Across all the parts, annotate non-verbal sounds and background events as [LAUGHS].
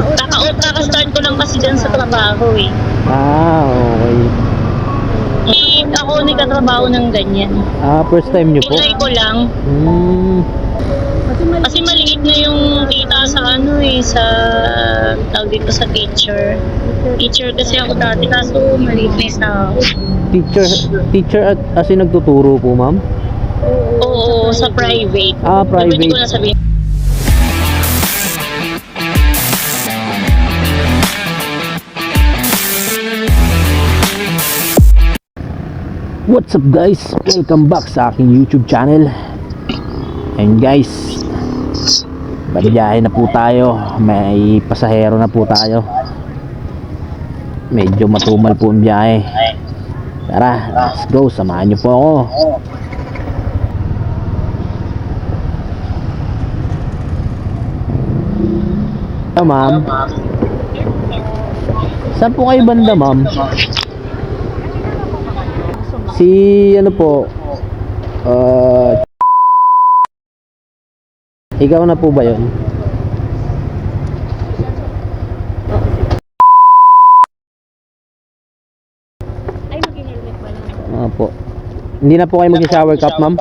Kaka kaka-start ko lang kasi dyan sa trabaho eh. Ah, okay. Eh, ako nagkatrabaho ng ganyan. Ah, first time nyo po? Tinry ko lang. Hmm. Kasi maliit na yung kita sa ano eh, sa tawag dito sa teacher. Teacher kasi ako dati, kaso maliit na sahod. Teacher, teacher at as in nagtuturo po, ma'am? Oo, sa private. Ah, Pero Hindi ko private. na sabihin. What's up guys? Welcome back sa aking YouTube channel. And guys Baliyahe na po tayo. May pasahero na po tayo. Medyo matumal po ang biyahe. Tara, let's go. Samahan niyo po ako. Ah, ma'am. Saan po kayo banda, ma'am? Si ano po uh, Ikaw na po ba 'yon? Ay, mag-helmet ba lang? Opo. Hindi na po kayo mag-shower cup, ma'am? [LAUGHS]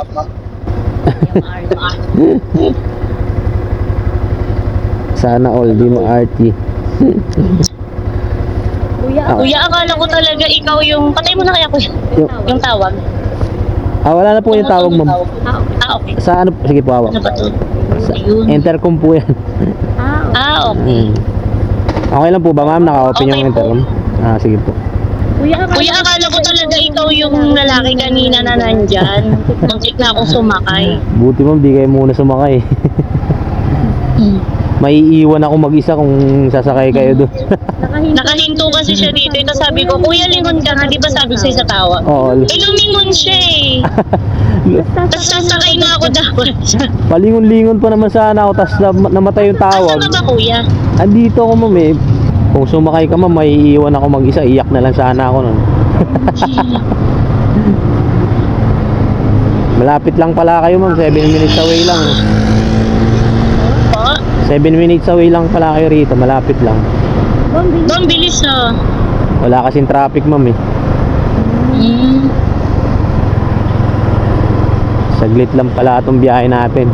Sana all di mo arty. [LAUGHS] Kuya, kuya, akala ko talaga ikaw yung... Patay mo na kaya kuya. Yung, Yung tawag. ah, wala na po yung tawag, ma'am. Ah, okay. Ah, okay. Sa ano? Sige po, hawak. Ano ba to? Sa, intercom po yan. Ah, okay. Hmm. [LAUGHS] Okay lang po ba, ma'am? Naka-open Okay yung po. intercom? Ah, sige po. Kuya, akala ko talaga ikaw yung lalaki kanina na nandyan. [LAUGHS] Muntik na akong sumakay. Buti ma'am, di kayo muna sumakay. [LAUGHS] May iiwan ako mag-isa kung sasakay kayo doon. [LAUGHS] Nakahinto kasi siya dito. Ito sabi ko, Kuya, lingon ka nga. Di ba sabi sa'yo sa tawag? Oo. Eh, lumingon siya eh. [LAUGHS] Tapos sasakay na ako dapat. Palingon-lingon pa naman sana ako, tapos nam- namatay yung tawag. Ka ba, Kuya? Andito ako ma'am eh. Kung sumakay ka ma'am, may iiwan ako mag-isa. Iyak na lang sana ako nun. [LAUGHS] Malapit lang pala kayo ma'am, 7 minutes away lang. Po? 7 minutes away lang pala kayo rito, malapit lang. Bang, bilis ah. Wala kasing traffic ma'am eh. Hmm. Saglit lang pala itong biyahe natin. [LAUGHS]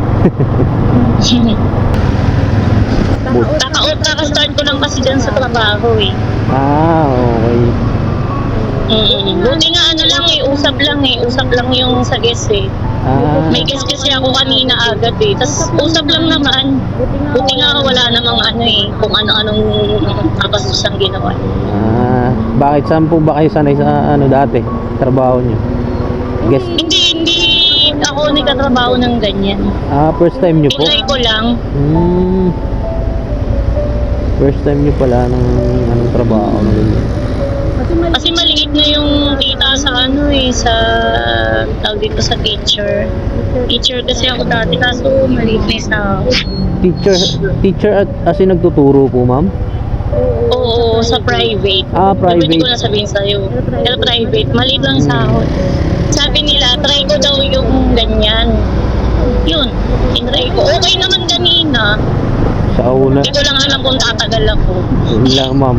Kaka kaka-start ko lang kasi dyan sa trabaho eh. ah, okay. Mm, buti nga ano lang eh, usap lang eh. Usap lang yung sa guest eh. Ah, May guest kasi ako kanina agad eh. Tapos usap lang naman. Buti nga wala namang ano eh, kung ano-anong kapastos ang ginawa. ah, bakit saan po ba kayo sanay sa ano dati? Trabaho niyo? Guess, Hindi, hindi ako nagkatrabaho ng ganyan. ah, first time niyo po? Tinry ko lang. Hmm. First time niyo pala ng anong trabaho na ganyan. Kasi maliit na yung kita sa ano eh, sa tawag dito sa teacher. Teacher kasi ako dati, kaso maliit na sahod. Teacher, teacher at as in nagtuturo po, ma'am? Oo, sa private. Ah, private. ko na sabihin sa'yo. Pero private, maliit lang sa sahod. Sabi nila, try ko daw yung ganyan. Yun, tinry ko. Okay naman kanina. Sa una. Hindi ko lang alam kung tatagal ako. Yun lang, ma'am.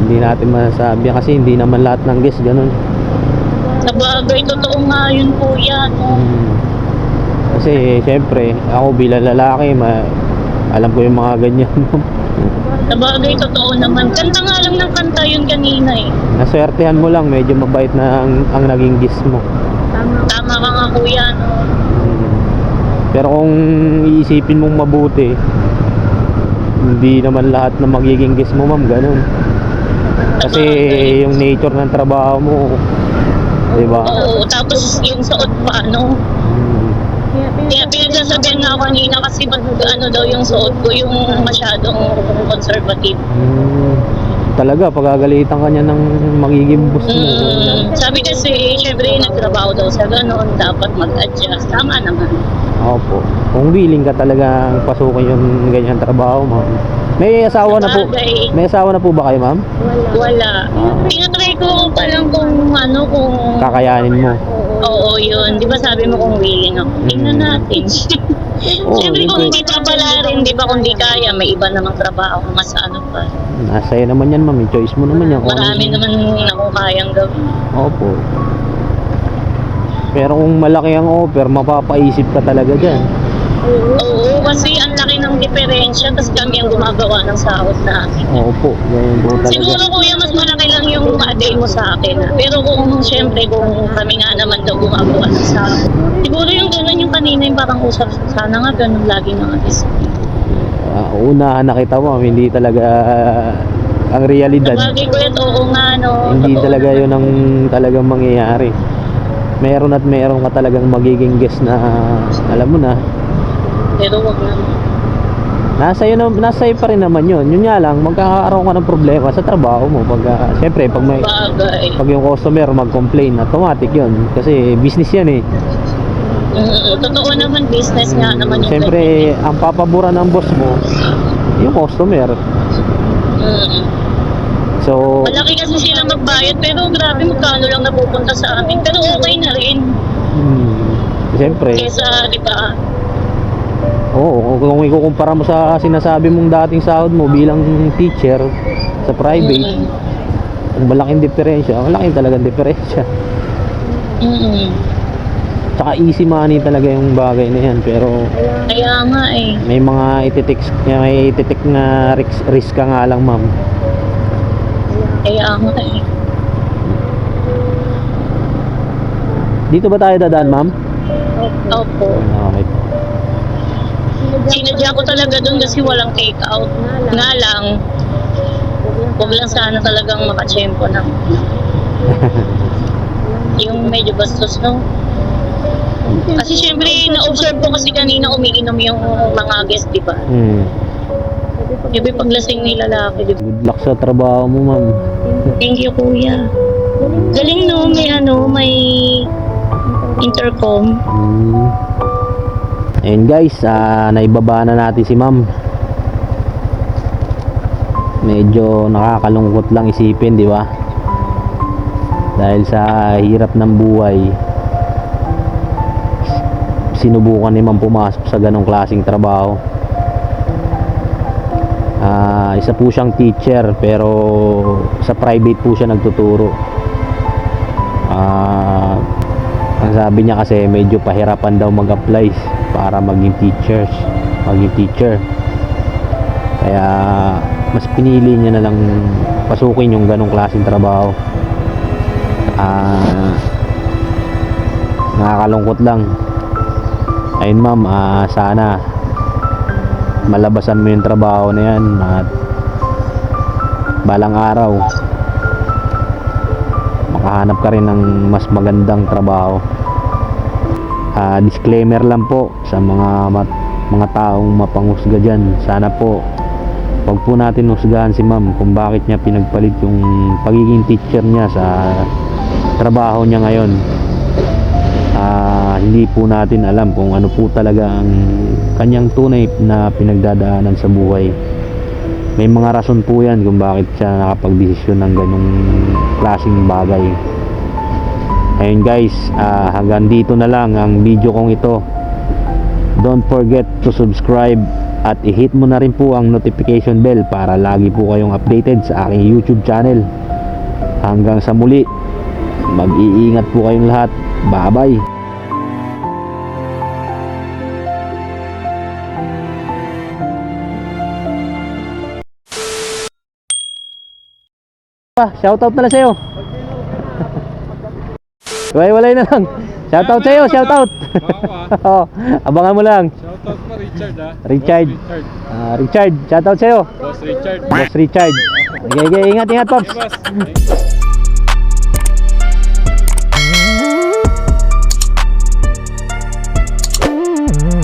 Hindi natin masasabi yan kasi hindi naman lahat ng guest ganun. Sa bagay, totoo nga yun kuya. No? Hmm. Kasi, syempre, ako bilang lalaki, ma alam ko yung mga ganyan, ma'am. Sa bagay, totoo naman. Kanta nga lang ng kanta yun kanina eh. Naswertehan mo lang, medyo mabait na ang, ang naging guest mo. Tama ka nga kuya. No? Hmm. Pero kung iisipin mong mabuti, hindi naman lahat na magiging guest mo, ma'am, ganun. Kasi yung nature ng trabaho mo, di ba? Oo, tapos yung suot pa, no? Kaya pinagsasabihan nga ako kanina kasi pag ano daw yung suot ko, yung masyadong conservative. Hmm. Talaga, pagagalitan ka niya ng magiging boss mo. Mm, sabi kasi, syempre, nagtrabaho daw sa ganun, dapat mag-adjust. Tama naman. Opo. Kung willing ka talaga pasukin yung ganyan trabaho, ma'am. May asawa na po. Sabagay. May asawa na po ba kayo, ma'am? Wala. Tinatry ko pa lang kung ano, kung... Kakayanin mo. Oo, yun. Di ba sabi mo kung willing ako? Tingnan Mm. natin. Oo, Siyempre kung hindi pa pala rin, di ba kung di kaya, may iba namang trabaho mas ano pa. Nasa iyo naman yan, ma'am. Yung choice mo naman yan. kung ano- Marami naman ako kayang gawin. Opo. Pero kung malaki ang offer, mapapaisip ka talaga dyan. Oo, kasi ang laki ng diferensya, tapos kami ang gumagawa ng sahod namin. Opo, ganyan po talaga. Siguro kuya, mas malaki lang yung ma-day mo sa akin. ah. Pero kung siyempre, kung kami nga naman daw gumagawa ng sahod. Siguro yung gano'n yung kanina yung parang usap, sana nga ganun lagi nga is. Ah, unahan na kita mo, hindi talaga ah, ang realidad. Sabagay ko yun, oo nga no. Hindi Totoo talaga naman. yun ang talagang mangyayari. Meron at meron ka talagang magiging guest na alam mo na, Pero wag naman. Nasa iyo, na, nasa iyo pa rin naman yun. Yun nga lang, magkakaroon ka ng problema sa trabaho mo. Pag, ah, syempre, pag may, Bagay. pag yung customer mag-complain, automatic yun. Kasi business yan eh. Mm, totoo naman, business nga naman yung Siyempre, ang papabura ng boss mo, yung customer. Mm. So, Malaki kasi sila magbayad, pero grabe magkano lang napupunta sa amin. Pero okay na rin. hmm, siyempre, Kesa, di ba, oo, kung ikukumpara mo sa sinasabi mong dating sahod mo bilang teacher sa private, Mm. ang malaking diferensya, malaking talagang diferensya. Mm. Tsaka easy money talaga yung bagay na yan, pero Kaya nga eh. may mga ititik, may ititik na risk, risk ka nga lang ma'am. Kaya nga eh. Dito ba tayo dadaan ma'am? Opo. Okay. Sinadya ko talaga doon kasi walang take out. Nga lang, huwag lang sana talagang makachempo ng [LAUGHS] yung medyo bastos, no? Kasi syempre, na-observe ko kasi kanina umiinom yung mga guest, di ba? Hmm. Yung paglasing ni lalaki, di ba? Good luck sa trabaho mo ma'am. Thank you, kuya. Galing no, may ano, may intercom. Hmm. Ayun guys, ah, naibaba na natin si ma'am. Medyo nakakalungkot lang isipin, di ba? Dahil sa hirap ng buhay, sinubukan ni ma'am pumasok sa ganong klaseng trabaho. Ah, isa po siyang teacher pero sa private po siya nagtuturo. Ah, ang sabi niya kasi medyo pahirapan daw mag-apply para maging teachers, maging teacher. Kaya mas pinili niya na lang pasukin yung ganong klaseng trabaho. Ah, nakakalungkot lang. Ayun ma'am, ah, sana malabasan mo yung trabaho na yan at balang araw makahanap ka rin ng mas magandang trabaho Ah, disclaimer lang po sa mga mat- mga taong mapanghusga dyan. Sana po wag po natin husgahan si ma'am kung bakit niya pinagpalit yung pagiging teacher niya sa trabaho niya ngayon. Ah, hindi po natin alam kung ano po talaga ang kanyang tunay na pinagdadaanan sa buhay. May mga rason po yan kung bakit siya nakapagdesisyon ng ganong klaseng bagay ayun guys ah, hanggang dito na lang ang video kong ito. Don't forget to subscribe at i-hit mo na rin po ang notification bell para lagi po kayong updated sa aking youtube channel. Hanggang sa muli mag-iingat po kayong lahat. Bye bye pa, shoutout na lang sa'yo. Walay-walay na lang. Shoutout sa'yo, shoutout. [LAUGHS] oh, abangan mo lang. Shoutout mo Richard ah. Richard. Richard. Ah, Richard, shoutout sa'yo. Boss Richard. Boss Richard. Okay, okay, ingat, ingat, Pops. Boss.